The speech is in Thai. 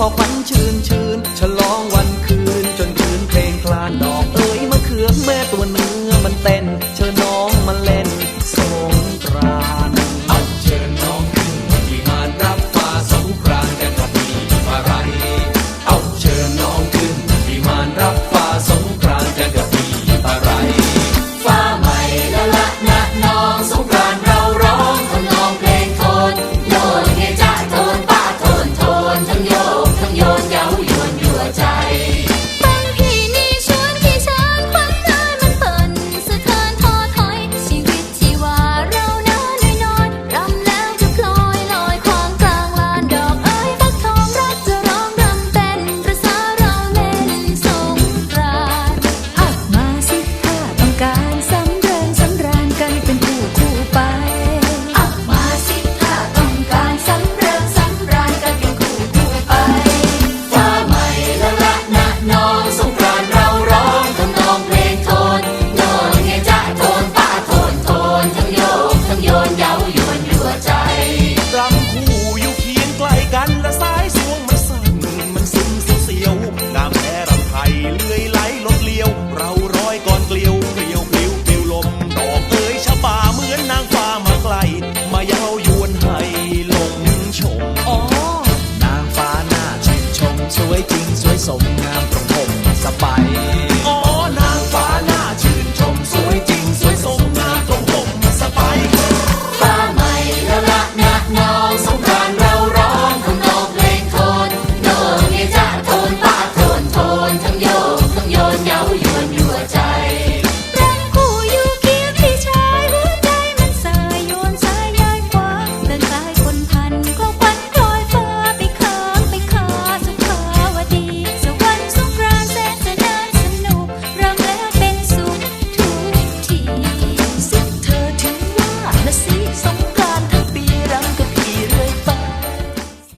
พอควันชื้นชื้นฉลองวันคืนจนคืนเพลงคลานดอกเอ๋ยมะเขือแม่ตัวเนื้อมันเต้น วยจริงสวยสมงามตรงผมสบาย